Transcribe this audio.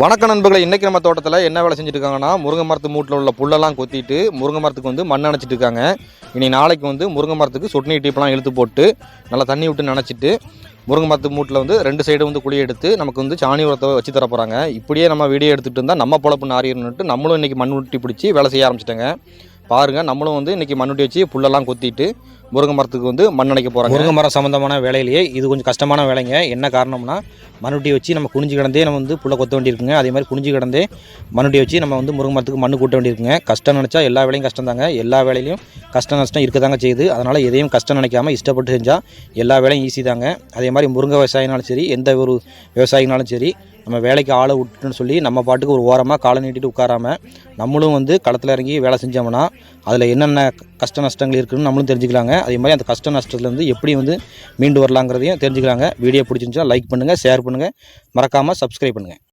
வணக்க நண்பர்களே இன்றைக்கி நம்ம தோட்டத்தில் என்ன வேலை செஞ்சுட்டு இருக்காங்கன்னா முருங்கை மரத்து மூட்டில் உள்ள புல்லெல்லாம் கொத்திட்டு முருங்கை மரத்துக்கு வந்து மண் நினச்சிட்டு இருக்காங்க. இனி நாளைக்கு வந்து முருங்கை மரத்துக்கு சொட்டு நீர் டீப்லாம் இழுத்து போட்டு நல்லா தண்ணி விட்டு நனைச்சிட்டு முருங்கை மரத்து மூட்டில் வந்து ரெண்டு சைடு வந்து குழி எடுத்து நமக்கு வந்து சாணி உரத்தை வச்சு தர போகிறாங்க இப்படியே நம்ம வீடியோ எடுத்துகிட்டு இருந்தால் நம்ம பொழப்பு நாரியணுன்ட்டு நம்மளும் இன்றைக்கி மண் வெட்டி பிடிச்சி வேலை செய்ய ஆரம்பிச்சிட்டேங்க. பாருங்கள் நம்மளும் வந்து இன்றைக்கி மண்ணுட்டி வச்சு புல்லெல்லாம் கொத்திட்டு முருங்கை மரத்துக்கு வந்து மண் அணைக்க போகிறாங்க முருங்கை மரம் சம்மந்தமான வேலையிலேயே இது கொஞ்சம் கஷ்டமான வேலைங்க. என்ன காரணம்னா மண்ணுட்டி வச்சு நம்ம குனிஞ்சு கிடந்தே நம்ம வந்து புள்ள கொத்த வேண்டியிருக்குங்க. அதே மாதிரி குனிஞ்சு கிடந்தே மண்ணுட்டி வச்சு நம்ம வந்து முருங்கை மரத்துக்கு மண்ணு கூட்ட வேண்டியிருக்குங்க. கஷ்டம் நினச்சா எல்லா வேலையும் கஷ்டம் தாங்க எல்லா வேலையிலையும் கஷ்டம் நஷ்டம் இருக்க தாங்க செய்யுது. அதனால் எதையும் கஷ்டம் நினைக்காம இஷ்டப்பட்டு செஞ்சால் எல்லா வேலையும் ஈஸி தாங்க. அதே மாதிரி முருங்கை விவசாயினாலும் சரி எந்த ஒரு விவசாயினாலும் சரி நம்ம வேலைக்கு ஆளை விட்டுன்னு சொல்லி நம்ம பாட்டுக்கு ஒரு ஓரமாக காலை நீட்டிட்டு உட்காராமல் நம்மளும் வந்து களத்தில் இறங்கி வேலை செஞ்சோம்னா அதில் என்னென்ன கஷ்ட நஷ்டங்கள் இருக்குதுன்னு நம்மளும் தெரிஞ்சுக்கலாங்க. அதே மாதிரி அந்த கஷ்ட நஷ்டத்துலேருந்து எப்படி வந்து மீண்டு வரலாங்கிறதையும் தெரிஞ்சுக்கலாங்க. வீடியோ பிடிச்சிருந்துச்சா லைக் பண்ணுங்கள் ஷேர் பண்ணுங்கள் மறக்காமல் சப்ஸ்கிரைப் பண்ணுங்கள்